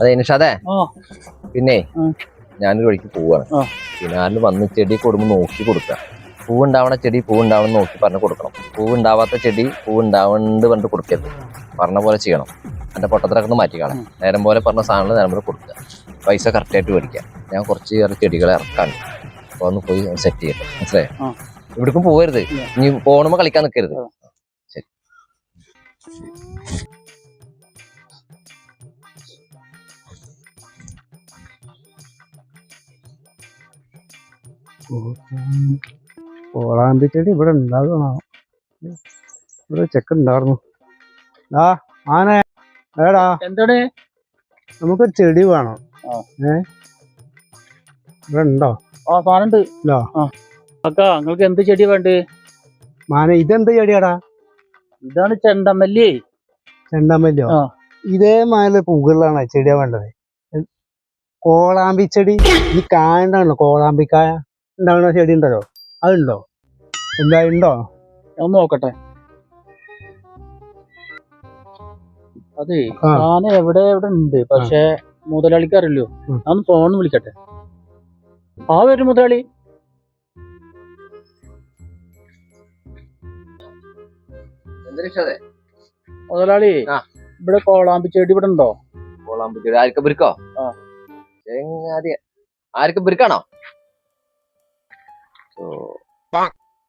അതെ നിഷാദേ. പിന്നെ. ഞാനൊരു വഴിക്ക് പോവാണ്. പിന്നെ ആരിൽ വന്ന് ചെടി കൊടുക്കുമ്പോൾ നോക്കി കൊടുക്കുക. പൂവുണ്ടാവണ ചെടി പൂവുണ്ടാവണം നോക്കി പറഞ്ഞ് കൊടുക്കണം. പൂവുണ്ടാവാത്ത ചെടി പൂവുണ്ടാവണ്ട് പറഞ്ഞിട്ട് കൊടുക്കരുത്. പറഞ്ഞ പോലെ ചെയ്യണം. എന്റെ പൊട്ടത്തിലൊക്കെ മാറ്റി കാണാം നേരം പോലെ പറഞ്ഞ സാധനങ്ങൾ നേരം പോലെ കൊടുക്കുക. പൈസ കറക്റ്റായിട്ട് മേടിക്കുക. ഞാൻ കുറച്ച് ചെറിയ ചെടികളെ ഇറക്കാൻ അപ്പോൾ ഒന്ന് പോയി സെറ്റ് ചെയ്യട്ടെ മനസ്സിലായോ? ആ. ഇവിടേക്കും പോകരുത്. ഇനി പോണുമ്പോൾ കളിക്കാൻ നിൽക്കരുത്. ശരി. കോളാമ്പിച്ചെടി ഇവിടെ ഉണ്ടാകണോ ഇവിടെ ചെക്ക് ഉണ്ടായിരുന്നു. ആ ആനെ ഏടാ എന്തോടെ? നമുക്ക് ചെടി വേണം. ഏ? ഇവിടെ ഉണ്ടോ? ആ സാധനമുണ്ട് ഇല്ലോ അക്ക നിങ്ങൾക്ക് എന്ത് ചെടിയാ വേണ്ടേ? മാന ഇതെന്ത് ചെടിയാടാ? ഇതാണ് ചെണ്ടമല്ലി. ചെണ്ടമല്ലിയോ? ആ. മാല പൂക്കളിലാണ് ചെടിയാ വേണ്ടത്. കോളാമ്പി ചെടി ഈ കായ ഉണ്ടാണല്ലോ കോളാമ്പിക്കായ ഉണ്ടാവുന്ന ചെടി ഉണ്ടല്ലോ അതുണ്ടോ? എന്താ ഉണ്ടോ? ഞാൻ നോക്കട്ടെ. അതെ ആ. ഞാൻ എവിടെ എവിടെ ഉണ്ട്? പക്ഷെ മുതലാളിക്ക് അറിയില്ലോ ഉം. ഞാൻ ഫോൺ വിളിക്കട്ടെ. ആ വരും മുതലാളി. മുതലാളി. ഇവിടെ കോളാമ്പി ചെടി ഇവിടെ ഉണ്ടോ കോളാമ്പി ചെടി ആർക്കും ബിരിക്കോ. ചെങ്ങാതി. ആർക്കും ബിരിക്കാണോ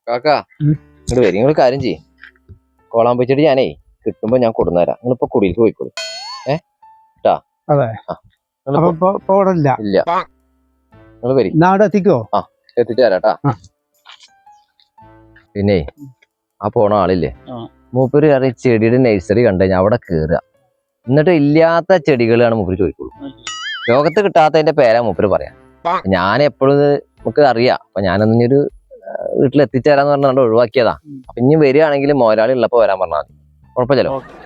കാക്കാ. ഇങ്ങോട്ട് വരും നിങ്ങൾ കാര്യം ചെയ്യും. കോളാമ്പി ചെടി ഞാനേ കിട്ടുമ്പോ ഞാൻ കൊടുന്നേരാം. നിങ്ങളിപ്പോ കുടിയിലേക്ക് പോയിക്കോളൂ. ഏ? ട്ടാ. അതെ. ആ. അപ്പൊ നിങ്ങളിപ്പോ- ഇപ്പൊ ഇപ്പൊ ഇവിടെ ഇല്ല. ഇല്ല. നിങ്ങൾ വരി. എത്തിക്കോ? എത്തിച്ചു തരാട്ടാ. ആ. പിന്നെ ആ പോണ ആളില്ലേ. മൂപ്പര് അറിയ ചെടിയുടെ നഴ്സറി കണ്ടു കഴിഞ്ഞാൽ അവിടെ കേറുക. എന്നിട്ട് ഇല്ലാത്ത ചെടികളാണ് മൂപ്പര് ചോദിക്കുള്ളൂ. ലോകത്ത് കിട്ടാത്തതിന്റെ പേരാ മൂപ്പര് പറയാം. ഞാൻ എപ്പോഴും നമുക്ക് അറിയാം. അപ്പൊ ഒരു വീട്ടിൽ എത്തിച്ചേരാന്ന് പറഞ്ഞാൽ ഒഴിവാക്കിയതാ. അപ്പൊ ഇനി വരികയാണെങ്കിൽ മോരാളി ഉള്ളപ്പോ വരാൻ പറഞ്ഞാൽ മതി. കുഴപ്പമില്ലല്ലോ. ഓക്കേ.